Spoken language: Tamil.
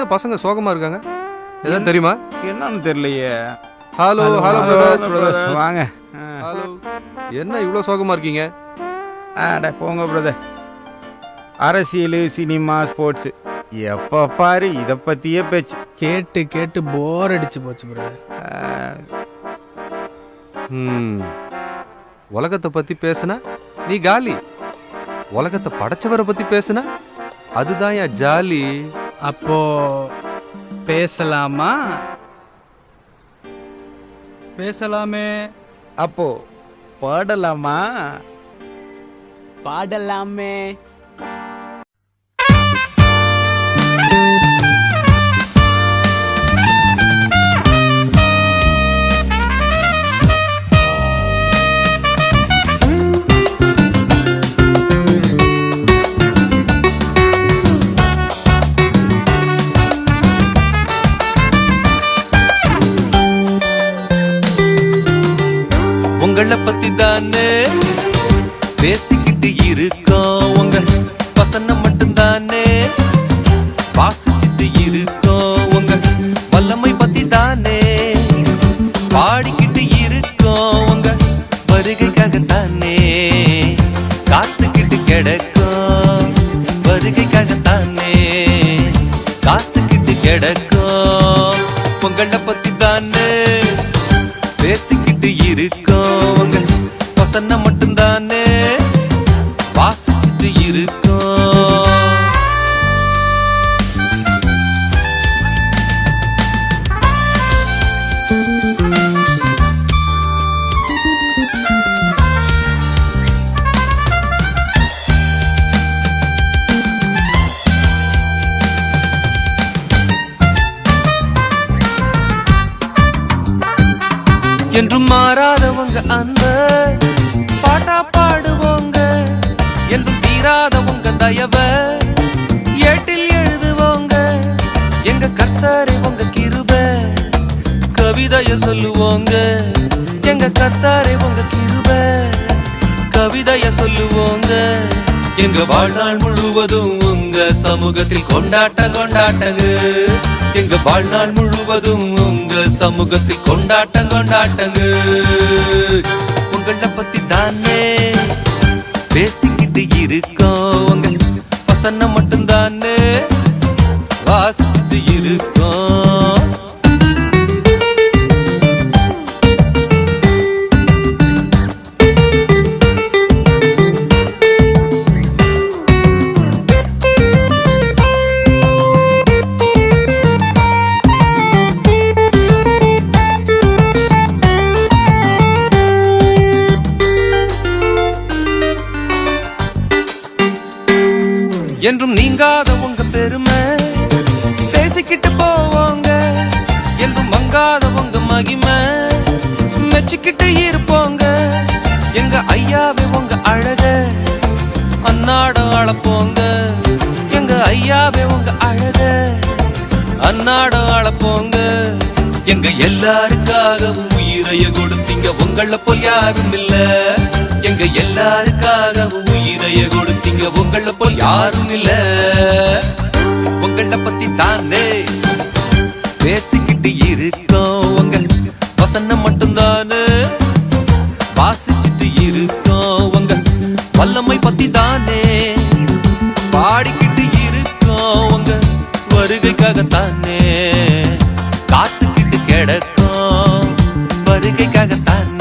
என்ன பசங்க சோகமா இருக்காங்க? ஏதாவது தெரியுமா? என்னன்னு தெரியலையே. Hello hello brothers. வாங்க. ஹலோ என்ன இவ்வளோ சோகமா இருக்கீங்க? ஆட போங்க பிரதர் அரசியல் சினிமா ஸ்போர்ட்ஸ் எப்போ பாரு இதை பற்றியே பேச்சு. கேட்டு கேட்டு போர் அடிச்சு போச்சு பிரதர் ம். உலகத்தை பத்தி பேசுனா? நீ காலி. உலகத்தை படைச்சவரை பத்தி பேசுனா? அதுதான் என் ஜாலி. அப்போ பேசலாமா? பேசலாமே. அப்போ பாடலாமா? பாடலாமே. உங்களை பத்தி தானே பேசிக்கிட்டு இருக்கோம் உங்க வசனம் மட்டும்தானே? வாசிச்சுட்டு இருக்கோம் உங்க வல்லமை பத்தி தானே பாடிக்கிட்டு இருக்கோம் உங்க வருகைக்காக தானே காத்துக்கிட்டு கிடக்கும் வருகைக்காக தானே காத்துக்கிட்டு கிடக்கும் உங்களை பத்தி தானே பேசிக்கிட்டு இருக்கோம் உங்க வசனம் மட்டும்தானே? வாசிச்சுட்டு இருக்கோம். என்றும் மாறாதவங்க அந்த பாட்டா பாடுவோங்க. என்றும் தீராதவங்க தயவ. ஏட்டில் எழுதுவோங்க. எங்க கர்த்தரை உங்க கிருப. கவிதைய சொல்லுவோங்க. எங்க கர்த்தரை உங்க கிருப. கவிதைய சொல்லுவோங்க. எங்க வாழ்நாள் முழுவதும் உங்க சமூகத்தில் கொண்டாட்ட கொண்டாட்டங்க. எங்க வாழ்நாள் முழுவதும் உங்க சமூகத்தில் கொண்டாட்டம் கொண்டாட்டங்க. உங்களை பத்தி தானே பேசிக்கிட்டு இருக்கோம் உங்க வசனம் மட்டும்தானே வாசித்து இருக்கோம். என்றும் நீங்காத உங்க பெருமை. பேசிக்கிட்டு போவாங்க என்றும் மங்காத உங்க மகிமை. மெச்சிக்கிட்டு இருப்போங்க எங்க ஐயாவே உங்க அழக. அன்னாட அழப்போங்க எங்க ஐயாவே உங்க அழக. அன்னாட அழப்போங்க எங்க எல்லாருக்காகவும் உயிரைய கொடுத்தீங்க. உங்கள போல் யாரும் இல்லை. கொடுத்தீங்க எல்லாருக்காகவும் உயிரைய கொடுத்தீங்க. உங்களை போல் யாரும் இல்ல. உங்களை பத்தி தானே பேசிக்கிட்டு இருக்கோம். உங்க வசனம் மட்டும்தானே வாசிச்சுட்டு இருக்கோம். உங்க வல்லமை பத்தி தானே பாடிக்கிட்டு இருக்கோம். உங்க வருகைக்காக தானே காத்துக்கிட்டு கிடக்கும். வருகைக்காக தானே